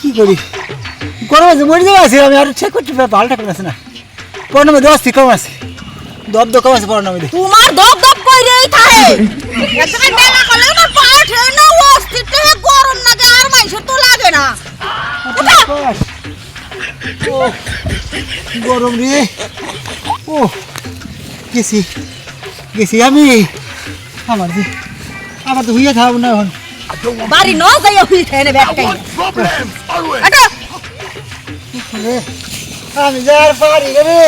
কি করি? গরম আছে মরে যাওয়া আছে আমি আর চেক করতে পারি ভালোটা করে আছে না। পড়ার অস্থি কম আছে। দব দব কম আছে পড়ার মধ্যে তোমার দপ দপ কইরেই থাকে একদম বেলা করলে না পাঠ না অস্থিরতে গরম লাগে আর মানুষের তো লাগে না। ও গরম রে। ও গেছি। গেছি আমি। আমার যে আমার তো হইয়া থাকব না এখন। বাড়ি ন যাইয়া হুই না আমি যার পারি রে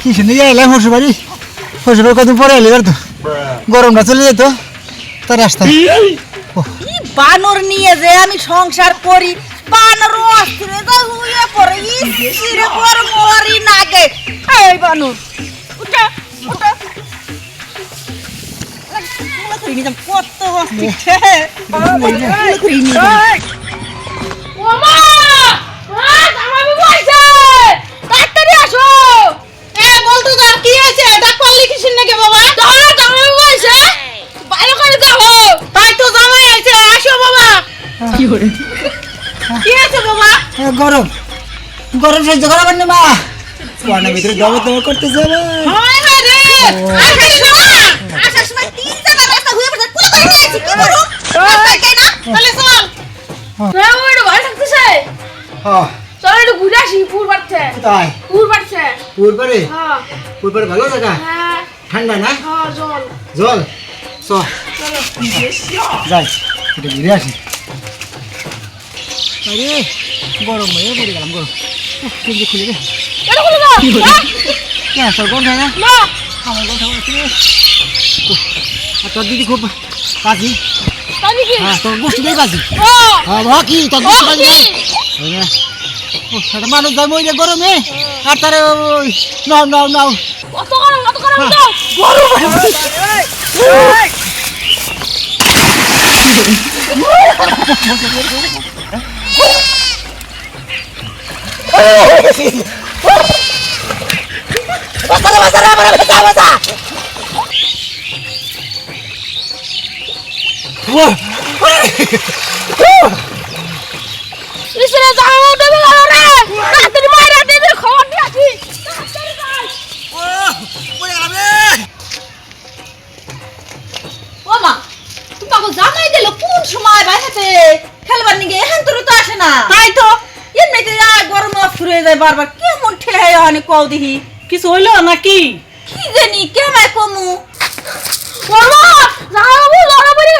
কি শুনে এলাম হসু বাড়ি? হসু বাড়ি কদিন পরে এলি তো গরমটা চলে যেত তার রাস্তা। কি? বানর নিয়ে যে আমি সংসার করি? বানর অস্থিরে যাই হুইয়ে পড়ে। ইসিরে পর মরি নাগে। এই বানর উঠা উঠা। কত অস্থির ওমা মা! জামাই বলছে! তাড়াতাড়ি আসো! এ বলতো কি হয়েছে? ডাক পারলি কি বাবা? দাও জামাই বলছে ভালো করে দাও তাই তো জামাই আছে আসো বাবা। কি হরে বাবা? এ, গরম। গরম সহ্য করা পারেন মা। ভিতরে দমে দমে করতেছে চল একটু ঘুরে আসি পুর বাড়ছে। কোথায়? পুর বাড়ছে। পুরপারে হ্যাঁ। পুরপারে ভালো জায়গা? হ্যাঁ। ঠান্ডা না? হ্যাঁ জল। জল? চ। যাই এটা ঘুরে আসি। আরে গরম হয়ে পড়ে গেলাম গরম কিন্তু খুলে রে এটা খুলে দাও? হ্যাঁ? তোর হয় না? আমার গন্ধ হয় আর দিদি খুব কাজী হ্যাঁ কাজী হ্যাঁ কি তোর গোষ্ঠী কাজী কি? হয় না উফ, একটা মানুষ যায় মরে গরমে আর তারে ওই নাও নাও নাও কত গরম কত গরম হ্যাঁ। দাও ইসরে যাও দেবে গেল রে তাড়াতাড়ি মাইরা দেবে খবর দিয়ে আসি তাড়াতাড়ি যাই ও মা তুমি আমাকে জানাই দিল কোন সময় বাইরেতে খেলবার নিগে এখন তোর তো আসে না তাই তো এমনিতে আর গরম হয়ে যায় বারবার। কেমন ঠেহাই হানি কও দিহি কিছু হইল নাকি? কি জানি কেমন কমু? বলো যাও লড়া পড়ে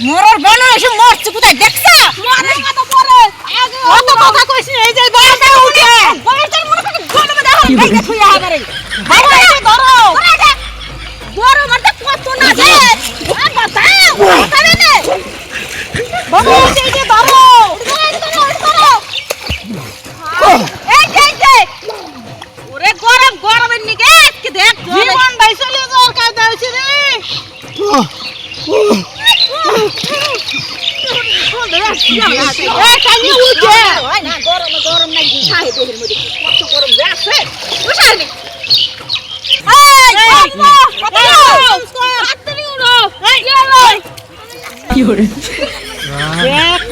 মরর বন এসে মরছে কোথায় দেখছা মরে কথা পরে আগে অত কথা কইছি এই যে বাসে উঠে বাসের মনে করে দেখো ভাই ধরো ধরো মারতে কত না নে বাবু এই যে ধরো ধরো ধরো এই যে এই যে ওরে গরম গরমের নিগে আজকে দেখ জীবন ভাই চলে যাওয়ার কায়দা হইছে রে এই কানি উঠে হয় না গরম গরম নাই খাই দেহের মধ্যে কত গরম যে আছে বসাই নে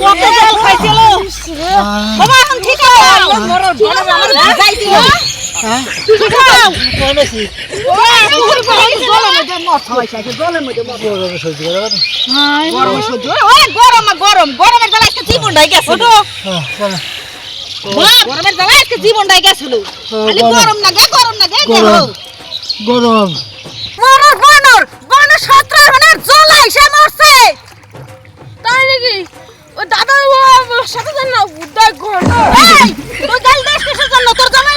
কত জল খাইছিল বাবা এখন ঠিক আছে আমার হ্যাঁ জলের মধ্যে মরছ গরমে সহ্য আমার গরম। গরমের জ্বালা আজকে জীবনটাই গেছে। হ্যাঁ, গরমের জ্বালা আজকে জীবনটাই গেছিল। হ্যাঁ, খালি গরম। না গে গরম না গে গরম। গরম। মরর বনর বন সত্রা হনার জ্বলাই সে মরছে। তাই নাকি? ও দাদা ও সাথে না উদ্ধার গরম এই তুই গাল দেশ কিসের জন্য তোর জামাই